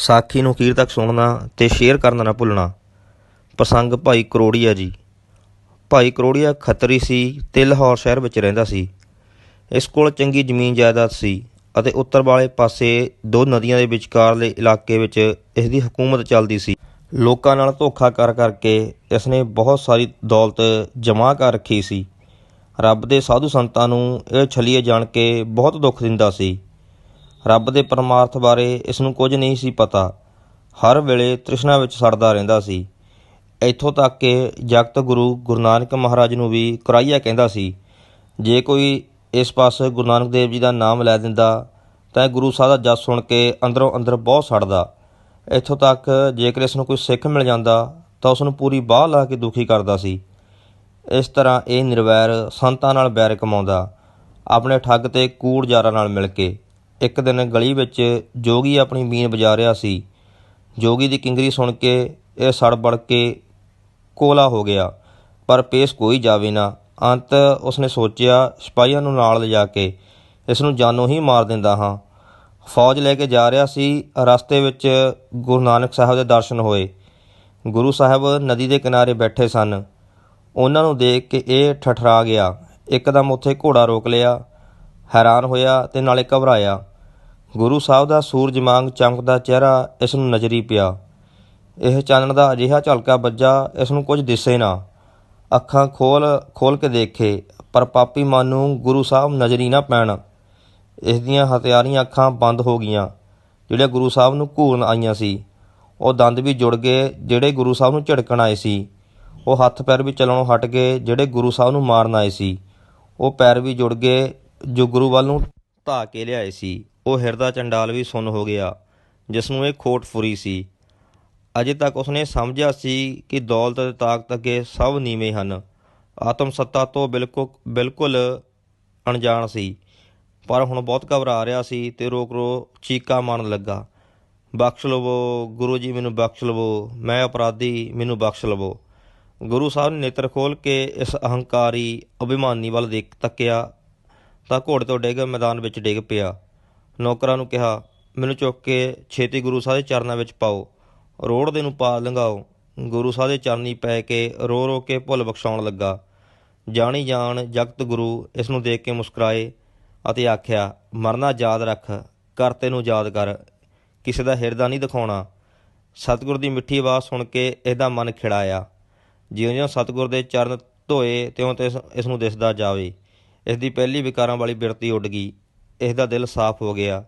ਸਾਖੀ ਨੂੰ ਅਖੀਰ ਤੱਕ ਸੁਣਨਾ ਤੇ ਸ਼ੇਅਰ ਕਰਨਾ ਨਾ ਭੁੱਲਣਾ। ਪ੍ਰਸੰਗ ਭਾਈ ਕਰੋੜੀਆ ਜੀ। ਭਾਈ ਕਰੋੜੀਆ ਖੱਤਰੀ ਸੀ ਤੇ ਲਾਹੌਰ ਸ਼ਹਿਰ ਵਿੱਚ ਰਹਿੰਦਾ ਸੀ। ਇਸ ਕੋਲ ਚੰਗੀ ਜ਼ਮੀਨ ਜਾਇਦਾਦ ਸੀ ਅਤੇ ਉੱਤਰ ਵਾਲੇ ਪਾਸੇ ਦੋ ਨਦੀਆਂ ਦੇ ਵਿਚਕਾਰਲੇ ਇਲਾਕੇ ਵਿੱਚ ਇਸ ਦੀ ਹਕੂਮਤ ਚੱਲਦੀ ਸੀ। ਲੋਕਾਂ ਨਾਲ ਧੋਖਾ ਕਰ ਕਰਕੇ ਇਸ ਨੇ ਬਹੁਤ ਸਾਰੀ ਦੌਲਤ ਜਮ੍ਹਾਂ ਕਰ ਰੱਖੀ ਸੀ। ਰੱਬ ਦੇ ਸਾਧੂ ਸੰਤਾਂ ਨੂੰ ਇਹ ਛਲੀਏ ਜਾਣ ਕੇ ਬਹੁਤ ਦੁੱਖ ਦਿੰਦਾ ਸੀ। ਰੱਬ ਦੇ ਪਰਮਾਰਥ ਬਾਰੇ ਇਸ ਨੂੰ ਕੁਝ ਨਹੀਂ ਸੀ ਪਤਾ। ਹਰ ਵੇਲੇ ਤ੍ਰਿਸ਼ਨਾ ਵਿੱਚ ਸੜਦਾ ਰਹਿੰਦਾ ਸੀ। ਇੱਥੋਂ ਤੱਕ ਕਿ ਜਗਤ ਗੁਰੂ ਗੁਰੂ ਨਾਨਕ ਮਹਾਰਾਜ ਨੂੰ ਵੀ ਕੁਰਾਈਆ ਕਹਿੰਦਾ ਸੀ, ਜੇ ਕੋਈ ਇਸ ਪਾਸੇ ਗੁਰੂ ਨਾਨਕ ਦੇਵ ਜੀ ਦਾ ਨਾਮ ਲੈ ਦਿੰਦਾ, ਤਾਂ ਇਹ ਗੁਰੂ ਸਾਹਿਬ ਦਾ ਜਸ ਸੁਣ ਕੇ ਅੰਦਰੋਂ ਅੰਦਰ ਬਹੁਤ ਸੜਦਾ। ਇੱਥੋਂ ਤੱਕ ਜੇਕਰ ਇਸ ਨੂੰ ਕੋਈ ਸਿੱਖ ਮਿਲ ਜਾਂਦਾ, ਤਾਂ ਉਸ ਨੂੰ ਪੂਰੀ ਬਾਹ ਲਾ ਕੇ ਦੁਖੀ ਕਰਦਾ ਸੀ। ਇਸ ਤਰ੍ਹਾਂ ਇਹ ਨਿਰਵੈਰ ਸੰਤਾਂ ਨਾਲ ਬੈਰ ਕਮਾਉਂਦਾ, ਆਪਣੇ ਠੱਗ ਤੇ ਕੂੜ ਜਾਰਾਂ ਨਾਲ ਮਿਲ ਕੇ। ਇੱਕ ਦਿਨ ਗਲੀ ਵਿੱਚ ਜੋਗੀ ਆਪਣੀ ਬੀਨ ਵਜਾ ਰਿਹਾ ਸੀ। ਜੋਗੀ ਦੀ ਕਿੰਗਰੀ ਸੁਣ ਕੇ ਇਹ ਸੜਬੜ ਕੇ ਕੋਲਾ ਹੋ ਗਿਆ, ਪਰ ਪੇਸ਼ ਕੋਈ ਜਾਵੇ ਨਾ। ਅੰਤ ਉਸਨੇ ਸੋਚਿਆ, ਸਿਪਾਹੀਆਂ ਨੂੰ ਨਾਲ ਲਿਜਾ ਕੇ ਇਸ ਨੂੰ ਜਾਨੋਂ ਹੀ ਮਾਰ ਦਿੰਦਾ ਹਾਂ। ਫੌਜ ਲੈ ਕੇ ਜਾ ਰਿਹਾ ਸੀ, ਰਸਤੇ ਵਿੱਚ ਗੁਰੂ ਨਾਨਕ ਸਾਹਿਬ ਦੇ ਦਰਸ਼ਨ ਹੋਏ। ਗੁਰੂ ਸਾਹਿਬ ਨਦੀ ਦੇ ਕਿਨਾਰੇ ਬੈਠੇ ਸਨ। ਉਹਨਾਂ ਨੂੰ ਦੇਖ ਕੇ ਇਹ ਠਠਰਾ ਗਿਆ। ਇੱਕਦਮ ਉੱਥੇ ਘੋੜਾ ਰੋਕ ਲਿਆ, ਹੈਰਾਨ ਹੋਇਆ ਤੇ ਨਾਲੇ ਘਬਰਾਇਆ। ਗੁਰੂ ਸਾਹਿਬ ਦਾ ਸੂਰਜ ਵਾਂਗ ਚਮਕਦਾ ਚਿਹਰਾ ਇਸ ਨੂੰ ਨਜ਼ਰੀ ਪਿਆ। ਇਹ ਚਾਨਣ ਦਾ ਅਜਿਹਾ ਝਲਕਾ ਵੱਜਾ, ਇਸ ਨੂੰ ਕੁਝ ਦਿਸੇ ਨਾ। ਅੱਖਾਂ ਖੋਲ ਖੋਲ ਕੇ ਦੇਖੇ, ਪਰ ਪਾਪੀ ਮਨ ਨੂੰ ਗੁਰੂ ਸਾਹਿਬ ਨਜ਼ਰੀ ਨਾ ਪੈਣ। ਇਸ ਦੀਆਂ ਹਥਿਆਰੀਆਂ ਅੱਖਾਂ ਬੰਦ ਹੋ ਗਈਆਂ ਜਿਹੜੀਆਂ ਗੁਰੂ ਸਾਹਿਬ ਨੂੰ ਘੂਰਨ ਆਈਆਂ ਸੀ। ਉਹ ਦੰਦ ਵੀ ਜੁੜ ਗਏ, ਜਿਹੜੇ ਗੁਰੂ ਸਾਹਿਬ ਨੂੰ ਝਿੜਕਣ ਆਏ ਸੀ। ਉਹ ਹੱਥ ਪੈਰ ਵੀ ਚੱਲਣੋਂ ਹਟ ਗਏ, ਜਿਹੜੇ ਗੁਰੂ ਸਾਹਿਬ ਨੂੰ ਮਾਰਨ ਆਏ ਸੀ। ਉਹ ਪੈਰ ਵੀ ਜੁੜ ਗਏ, ਜੋ ਗੁਰੂ ਵੱਲ ਨੂੰ ਧਾ ਕੇ ਲਿਆਏ ਸੀ। ਉਹ ਹਿਰਦਾ ਚੰਡਾਲ ਵੀ ਸੁੰਨ ਹੋ ਗਿਆ ਜਿਸ ਨੂੰ ਇਹ ਖੋਟ ਫੁਰੀ ਸੀ। ਅਜੇ ਤੱਕ ਉਸਨੇ ਸਮਝਿਆ ਸੀ ਕਿ ਦੌਲਤ ਤੇ ਤਾਕਤ ਅੱਗੇ ਸਭ ਨੀਵੇਂ ਹਨ। ਆਤਮ ਸੱਤਾ ਤੋਂ ਬਿਲਕੁਲ ਬਿਲਕੁਲ ਅਣਜਾਣ ਸੀ। ਪਰ ਹੁਣ ਬਹੁਤ ਘਬਰਾ ਰਿਹਾ ਸੀ ਤੇ ਰੋਕ ਰੋ ਚੀਕਾਂ ਮਾਰਨ ਲੱਗਾ। ਬਖਸ਼ ਲਵੋ, ਗੁਰੂ ਜੀ ਮੈਨੂੰ ਬਖਸ਼ ਲਵੋ, ਮੈਂ ਅਪਰਾਧੀ, ਮੈਨੂੰ ਬਖਸ਼ ਲਵੋ। ਗੁਰੂ ਸਾਹਿਬ ਨੇ ਨੇਤਰ ਖੋਲ ਕੇ ਇਸ ਅਹੰਕਾਰੀ, ਅਭਿਮਾਨੀ ਵੱਲ ਦੇਖ ਤੱਕਿਆ ਤਾਂ ਘੋੜੇ ਤੋਂ ਡਿੱਗ ਮੈਦਾਨ ਵਿੱਚ ਡਿੱਗ ਪਿਆ। ਨੌਕਰਾਂ ਨੂੰ ਕਿਹਾ, ਮੈਨੂੰ ਚੁੱਕ ਕੇ ਛੇਤੀ ਗੁਰੂ ਸਾਹਿਬ ਦੇ ਚਰਨਾਂ ਵਿੱਚ ਪਾਓ, ਰੋੜ ਦੇ ਨੂੰ ਪਾ ਲੰਘਾਓ। ਗੁਰੂ ਸਾਹਿਬ ਦੇ ਚਰਨੀ ਪੈ ਕੇ ਰੋ ਰੋ ਕੇ ਭੁੱਲ ਬਖਸ਼ਾਉਣ ਲੱਗਾ। ਜਾਣੀ ਜਾਣ ਜਗਤ ਗੁਰੂ ਇਸ ਨੂੰ ਦੇਖ ਕੇ ਮੁਸਕਰਾਏ ਅਤੇ ਆਖਿਆ, ਮਰਨਾ ਯਾਦ ਰੱਖ ਕਰਤੇ ਨੂੰ ਯਾਦ ਕਰ, ਕਿਸੇ ਦਾ ਹਿਰਦਾ ਨਹੀਂ ਦਿਖਾਉਣਾ। ਸਤਿਗੁਰ ਦੀ ਮਿੱਠੀ ਆਵਾਜ਼ ਸੁਣ ਕੇ ਇਹਦਾ ਮਨ ਖਿੜਾਇਆ। ਜਿਉਂ-ਜਿਉਂ ਸਤਿਗੁਰ ਦੇ ਚਰਨ ਧੋਏ ਤਿਉਂ ਤੇ ਇਸ ਨੂੰ ਦਿਸਦਾ ਜਾਵੇ। ਇਸ ਦੀ ਪਹਿਲੀ ਵਿਕਾਰਾਂ ਵਾਲੀ ਬਿਰਤੀ ਉੱਡ ਗਈ। ਇਸ ਦਾ ਦਿਲ ਸਾਫ਼ ਹੋ ਗਿਆ।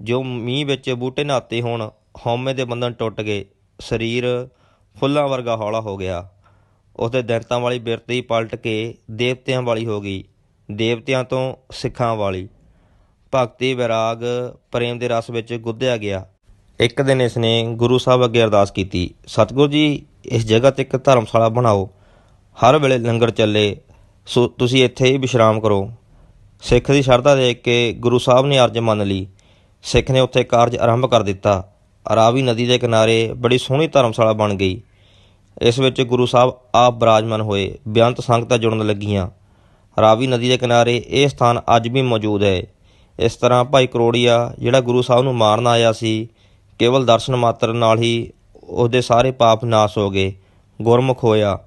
ਜੋ ਮੀਂਹ ਵਿੱਚ ਬੂਟੇ ਨਹਾਤੇ ਹੋਣ, ਹਉਮੈ ਦੇ ਬੰਧਨ ਟੁੱਟ ਗਏ। ਸਰੀਰ ਫੁੱਲਾਂ ਵਰਗਾ ਹੌਲਾ ਹੋ ਗਿਆ। ਉਸਦੇ ਦੈਂਤਾਂ ਵਾਲੀ ਬਿਰਤੀ ਪਲਟ ਕੇ ਦੇਵਤਿਆਂ ਵਾਲੀ ਹੋ ਗਈ। ਦੇਵਤਿਆਂ ਤੋਂ ਸਿੱਖਾਂ ਵਾਲੀ। ਭਗਤੀ, ਵਿਰਾਗ, ਪ੍ਰੇਮ ਦੇ ਰਸ ਵਿੱਚ ਗੁੱਧਿਆ ਗਿਆ। ਇੱਕ ਦਿਨ ਇਸ ਨੇ ਗੁਰੂ ਸਾਹਿਬ ਅੱਗੇ ਅਰਦਾਸ ਕੀਤੀ, ਸਤਿਗੁਰੂ ਜੀ, ਇਸ ਜਗ੍ਹਾ ਤੇ ਇੱਕ ਧਰਮਸ਼ਾਲਾ ਬਣਾਓ। ਹਰ ਵੇਲੇ ਲੰਗਰ ਚੱਲੇ ਸੋ ਤੁਸੀਂ ਇੱਥੇ ਹੀ ਵਿਸ਼ਰਾਮ ਕਰੋ। ਸਿੱਖ ਦੀ ਸ਼ਰਧਾ ਦੇਖ ਕੇ ਗੁਰੂ ਸਾਹਿਬ ਨੇ ਅਰਜ਼ ਮੰਨ ਲਈ। ਸਿੱਖ ਨੇ ਉੱਥੇ ਕਾਰਜ ਆਰੰਭ ਕਰ ਦਿੱਤਾ। ਰਾਵੀ ਨਦੀ ਦੇ ਕਿਨਾਰੇ ਬੜੀ ਸੋਹਣੀ ਧਰਮਸ਼ਾਲਾ ਬਣ ਗਈ। ਇਸ ਵਿੱਚ ਗੁਰੂ ਸਾਹਿਬ ਆਪ ਬਰਾਜਮਾਨ ਹੋਏ ਬੇਅੰਤ ਸੰਗਤਾਂ ਜੁੜਨ ਲੱਗੀਆਂ। ਰਾਵੀ ਨਦੀ ਦੇ ਕਿਨਾਰੇ ਇਹ ਸਥਾਨ ਅੱਜ ਵੀ ਮੌਜੂਦ ਹੈ। ਇਸ ਤਰ੍ਹਾਂ ਭਾਈ ਕਰੋੜੀਆ, ਜਿਹੜਾ ਗੁਰੂ ਸਾਹਿਬ ਨੂੰ ਮਾਰਨ ਆਇਆ ਸੀ, ਕੇਵਲ ਦਰਸ਼ਨ ਮਾਤਰ ਨਾਲ ਹੀ ਉਹਦੇ ਸਾਰੇ ਪਾਪ ਨਾਸ਼ ਹੋ ਗਏ, ਗੁਰਮੁਖ ਹੋਇਆ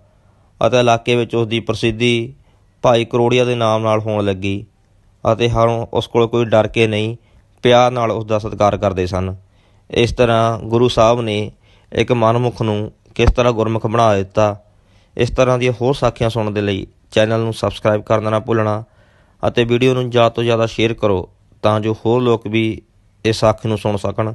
ਅਤੇ ਇਲਾਕੇ ਵਿੱਚ ਉਸ ਦੀ ਪ੍ਰਸਿੱਧੀ ਭਾਈ ਕਰੋੜੀਆ ਦੇ ਨਾਮ ਨਾਲ ਹੋਣ ਲੱਗੀ ਅਤੇ ਹੁਣ ਉਸ ਕੋਲ ਕੋਈ ਡਰ ਕੇ ਨਹੀਂ, ਪਿਆਰ ਨਾਲ ਉਸ ਦਾ ਸਤਿਕਾਰ ਕਰਦੇ ਸਨ। ਇਸ ਤਰ੍ਹਾਂ ਗੁਰੂ ਸਾਹਿਬ ਨੇ ਇੱਕ ਮਨਮੁਖ ਨੂੰ ਕਿਸ ਤਰ੍ਹਾਂ ਗੁਰਮੁਖ ਬਣਾ ਦਿੱਤਾ, ਇਸ ਤਰ੍ਹਾਂ ਦੀਆਂ ਹੋਰ ਸਾਖੀਆਂ ਸੁਣਨ ਦੇ ਲਈ ਚੈਨਲ ਨੂੰ ਸਬਸਕ੍ਰਾਈਬ ਕਰਨਾ ਨਾ ਭੁੱਲਣਾ ਅਤੇ ਵੀਡੀਓ ਨੂੰ ਜ਼ਿਆਦਾ ਤੋਂ ਜ਼ਿਆਦਾ ਸ਼ੇਅਰ ਕਰੋ ਤਾਂ ਜੋ ਹੋਰ ਲੋਕ ਵੀ ਇਸ ਸਾਖੀ ਨੂੰ ਸੁਣ ਸਕਣ।